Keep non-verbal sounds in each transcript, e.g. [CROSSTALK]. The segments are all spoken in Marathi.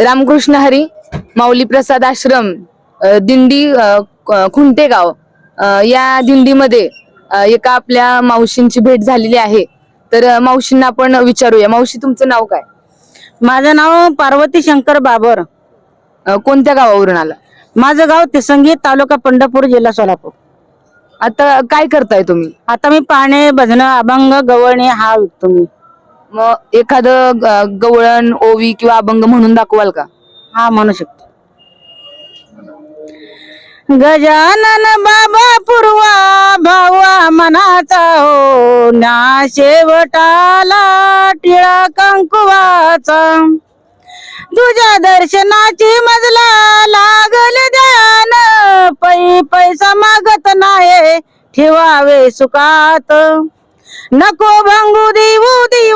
रामकृष्ण हरी माऊली प्रसाद आश्रम दिंडी खुंटेगाव या दिंडीमध्ये एका आपल्या मावशींची भेट झालेली आहे. तर मावशींना आपण विचारूया. मावशी तुमचं नाव काय? माझं नाव पार्वती शंकर बाबर. कोणत्या गावावरून आला? माझं गाव तिसंगी तालुका पंढरपूर जिल्हा सोलापूर. आता काय करताय तुम्ही? आता मी पाणे भजन अभंग गवळणी हा विकतो मी. मग एखादं ग गवळण ओवी किंवा अभंग म्हणून दाखवाल का? हा म्हणू शकतो. गजानन बाबा पूर्वा भावा मनाचा हो ना शेवटाला टिळा कंकुवाचा. तुझ्या दर्शनाची मजला लागल ध्यान पै पैसा मागत नाही ठेवावे सुखात. नको भंगू देऊ दे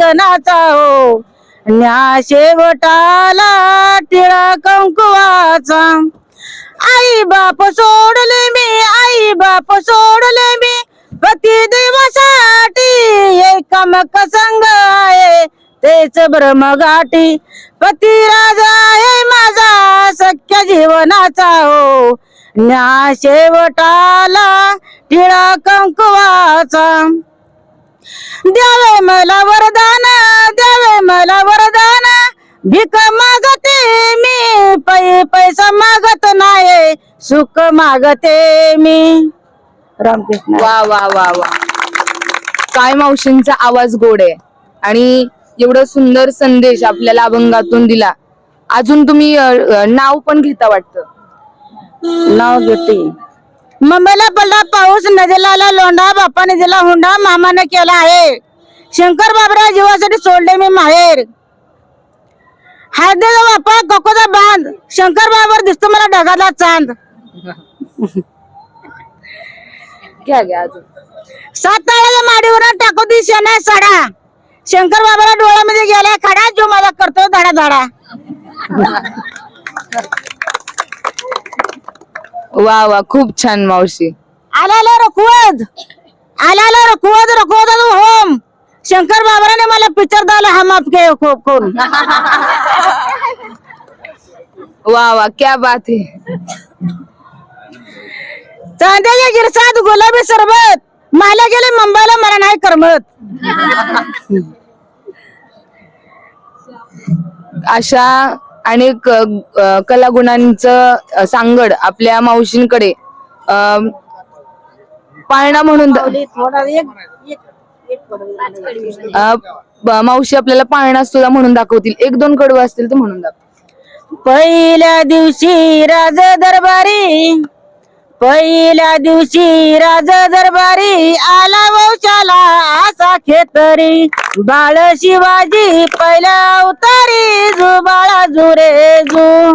गगनाचा हो. न्या शेवटाला टिळा कंकुवाचा आई बाप सोडले मी आई बाप सोडले मी. पती देवासाठी एकमक संग आहे. तेच ब्रह्मघाटी. पती राजा आहे माझा सख्य जीवनाचा हो. न्या शेवटाला टिळा कंकुवाचा द्यावे मला वरदान द्यावे मला वरदान. भीक मागते मी पै पैसा मागत नाही सुख मागते मी. रामकृष्ण. वा वा वा वा. काय मावशींचा आवाज गोड आहे. आणि एवढं सुंदर संदेश आपल्याला अभंगातून दिला. अजून तुम्ही अ, अ, नाव पण घेता वाटतं? नाव घेते. मुंबईला पडला पाऊस नदीला आला लोंढा बापाने दिला हुंडा मामाने केला आहे. शंकर बाबरा जीवासाठी सोडले मी माहेर. हायदेचा बापा कोकोचा बांध शंकर बाबर दिसतो मला ढगाला चांद. घ्या घ्या अजून. सात ताळ्याच्या माडीवर टाकू दी शेणा साडा. शंकर बाबाला डोळ्यामध्ये गेला खडा जो मला करतो धाडा धाडा. [LAUGHS] वा वा खूप छान मावशी. आल्याला रखवत आल्याला रखवत रखवत होम. शंकर बाबाने मला पिक्चर दावला हम आपके खो कोण वा वा क्या बात है चांद्याच्या गिरसात गुलाबी सरबत. मला गेले मुंबईला मला नाही करमत. अशा अ, कलागुणांचं सांगड आपल्या मावशींकडे पाळणा म्हणून मावशी आपल्याला पाळणा सुद्धा म्हणून दाखवतील. एक दोन कडू असतील तर म्हणून दाखव. पहिल्या दिवशी राज दरबारी पहिल्या दिवशी राजा दरबारी आला वंशाला असा खेतरी. बाळ शिवाजी पहिल्या अवतारी जु बाळा जुरे जु जू.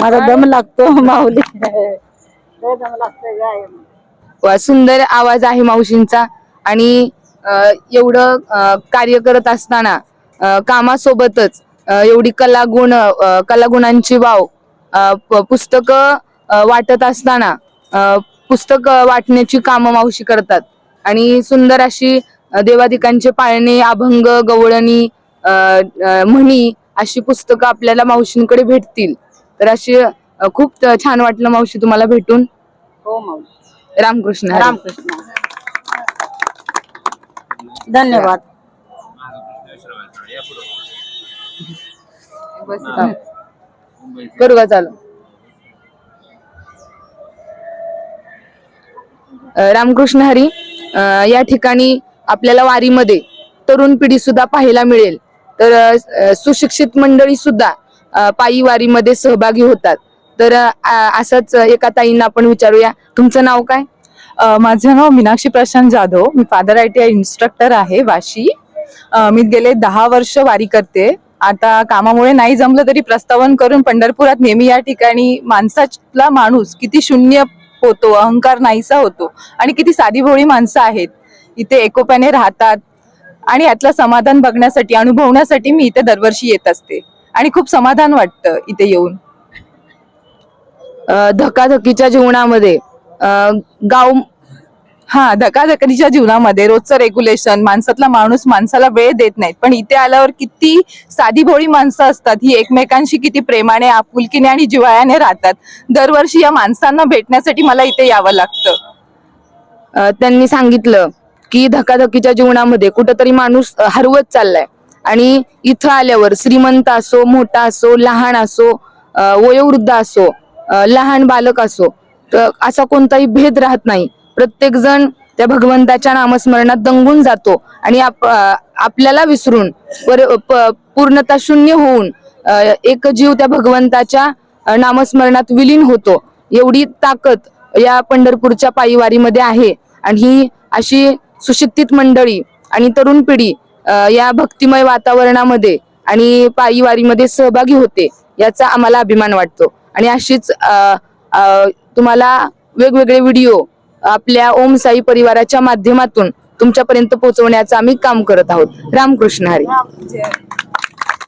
माझा दम लागतो माऊली. वा सुंदर आवाज आहे मावशींचा. आणि अ, एवढं अ, कार्य करत असताना अ, कामासोबतच अ, एवढी कलागुण अ, कलागुणांची वाव पुस्तक वाटत असताना पुस्तक वाटण्याची कामं मावशी करतात. आणि सुंदर अशी अ, देवादिकांचे पाळणे अभंग गवळणी म्हणी अशी पुस्तकं आपल्याला मावशींकडे भेटतील. तर अशी खूप छान वाटलं मावशी तुम्हाला भेटून. हो माऊली रामकृष्ण. रामकृष्ण धन्यवाद. हा. करू का चालू? रामकृष्ण हरी या ठिकाणी आपल्याला वारीमध्ये तरुण पिढी सुद्धा पाहायला मिळेल. तर सुशिक्षित मंडळी सुद्धा पायी वारीमध्ये सहभागी होतात. तर असंच एका ताईंना आपण विचारूया. तुमचं नाव काय? माझं नाव मीनाक्षी प्रशांत जाधव. मी father I T I instructor आहे वाशी. मी गेले दहा वर्ष वारी करते. आता कामामुळे नाही जमलं तरी प्रस्तावन करून पंढरपुरात नेहमी या ठिकाणी माणसाला माणूस किती शून्य होतो अहंकार नाहीसा होतो. आणि किती साधी भोळी माणसं आहेत. इथे एकोप्याने राहतात. आणि यातलं समाधान बघण्यासाठी अनुभवण्यासाठी मी इथे दरवर्षी येत असते. आणि खूप समाधान वाटतं इथे येऊन. धकाधकीच्या जीवनामध्ये गाव हा धकाधकीच्या जीवनामध्ये रोजचं रेग्युलेशन माणसातला माणूस माणसाला वेळ देत नाहीत. पण इथे आल्यावर किती साधी भोळी माणसं असतात ही एकमेकांशी किती प्रेमाने आपुलकीने आणि जिवाळ्याने राहतात. दरवर्षी या माणसांना भेटण्यासाठी मला इथे यावं लागतं. त्यांनी सांगितलं की धकाधकीच्या जीवनामध्ये कुठंतरी माणूस हरवत चाललाय. आणि इथं आल्यावर श्रीमंत असो मोठा असो लहान असो वयोवृद्ध असो लहान बालक असो तर असा कोणताही भेद राहत नाही. प्रत्येक जण त्या भगवंताच्या नामस्मरणात दंगून जातो आणि आप आपल्याला विसरून पर- प- पूर्णता शून्य होऊन एक जीव त्या भगवंताच्या नामस्मरणात विलीन होतो. एवढी ताकद या पंढरपूरच्या पायीवारीमध्ये आहे. आणि ही अशी सुशिक्षित मंडळी आणि तरुण पिढी या भक्तिमय वातावरणामध्ये आणि पायीवारीमध्ये सहभागी होते याचा आम्हाला अभिमान वाटतो. आणि अशीच तुम्हाला वेगवेगळे व्हिडिओ आपल्या ओम साई परिवाराच्या माध्यमातून तुमच्यापर्यंत पोहोचवण्याचं आम्ही काम करत आहोत. रामकृष्ण हरी.